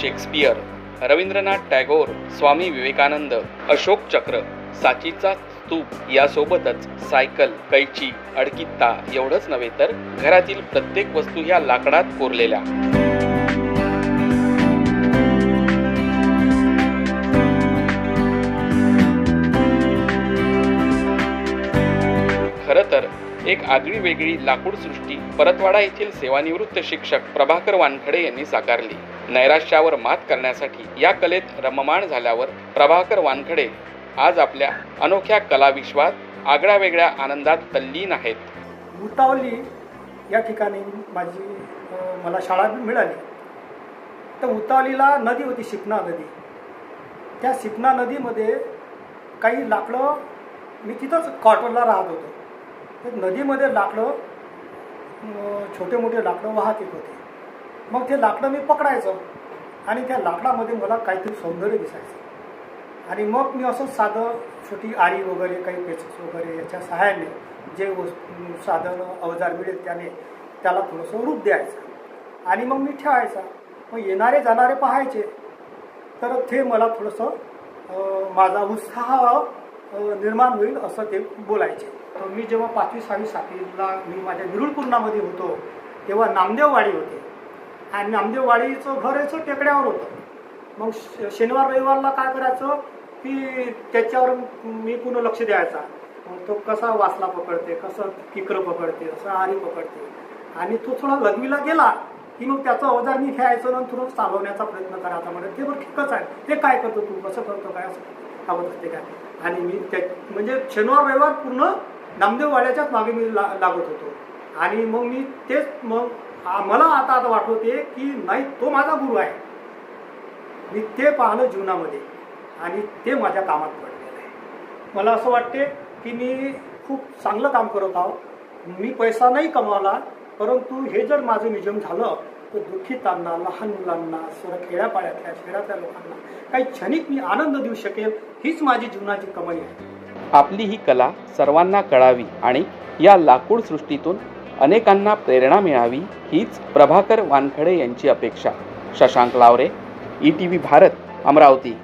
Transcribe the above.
Shakespeare Rabindranath Tagore Swami Vivekananda Ashok Chakra साचीचा स्तूप यासोबतच सायकल कैची अडकित्ता एवढंच नव्हे तर घरातील प्रत्येक वस्तू ह्या लाकडात कोरलेल्या. खरं तर एक आगळी वेगळी लाकूड सृष्टी परतवाडा येथील सेवानिवृत्त शिक्षक प्रभाकर वानखडे यांनी साकारली. नैराश्यावर मात करण्यासाठी या कलेत रममाण झाल्यावर प्रभाकर वानखडे आज आपल्या अनोख्या कलाविश्वात आगळ्या वेगळ्या आनंदात तल्लीन आहेत. उतावली या ठिकाणी माझी मला शाळा मिळाली. तर उतावलीला नदी होती शिपना नदी. त्या शिपना नदीमध्ये काही लाकडं मी तिथंच कॉटनला राहत होतो. तर नदीमध्ये लाकडं छोटे मोठे लाकडं वाहत येत होते. मग ते लाकडं मी पकडायचं. आणि त्या लाकडामध्ये मला काहीतरी सौंदर्य दिसायचं. आणि मग मी असं साधं छोटी आरी वगैरे काही पेचस वगैरे याच्या सहाय्याने जे वस्तू साधन अवजार मिळेल त्याने त्याला थोडंसं रूप द्यायचं. आणि मग मी ठेवायचा. मग येणारे जाणारे पाहायचे. तर ते मला थोडंसं माझा उत्साह निर्माण होईल असं ते बोलायचे. तर मी जेव्हा पाचवी सहावी सातवीला मी माझ्या विरुळपूर्णामध्ये होतो तेव्हा नामदेववाडी होते. आणि नामदेववाडीचं घर याचं टेकड्यावर होतं. मग श- शनिवार रविवारला काय करायचं की त्याच्यावर मी पूर्ण लक्ष द्यायचा. मग तो कसा वासला पकडते कसं किकर पकडते कसं आरी पकडते. आणि तो थोडा लघवीला गेला की मग त्याचं अवजार मी घ्यायचं आणि थोडं चालवण्याचा प्रयत्न करायचा. म्हणजे ते बरं ठीकच आहे. ते काय करतो तू? कसं करतो? काय असं आवत असते काय? आणि मी त्या म्हणजे शनिवार रविवार पूर्ण नामदेववाड्याच्याच मागे मी ला लागत होतो. आणि मग मी तेच मग मला आता आता वाटत की नाही तो माझा गुरु आहे. मी ते पाहणं जीवनामध्ये आणि ते माझ्या कामात पडलेलं आहे. मला असं वाटते की मी खूप चांगलं काम करत आहो. मी पैसा नाही कमावला परंतु हे जर माझं म्युझियम झालं तर दुःखितांना लहान मुलांना सर्व खेड्यापाड्यातल्या शहरातल्या लोकांना काही क्षणिक मी आनंद देऊ शकेल हीच माझी जीवनाची कमाई आहे. आपली ही कला सर्वांना कळावी आणि या लाकूड सृष्टीतून अनेकांना प्रेरणा मिळावी हीच प्रभाकर वानखडे यांची अपेक्षा. Shashank Lavre E T V Bharat Amravati.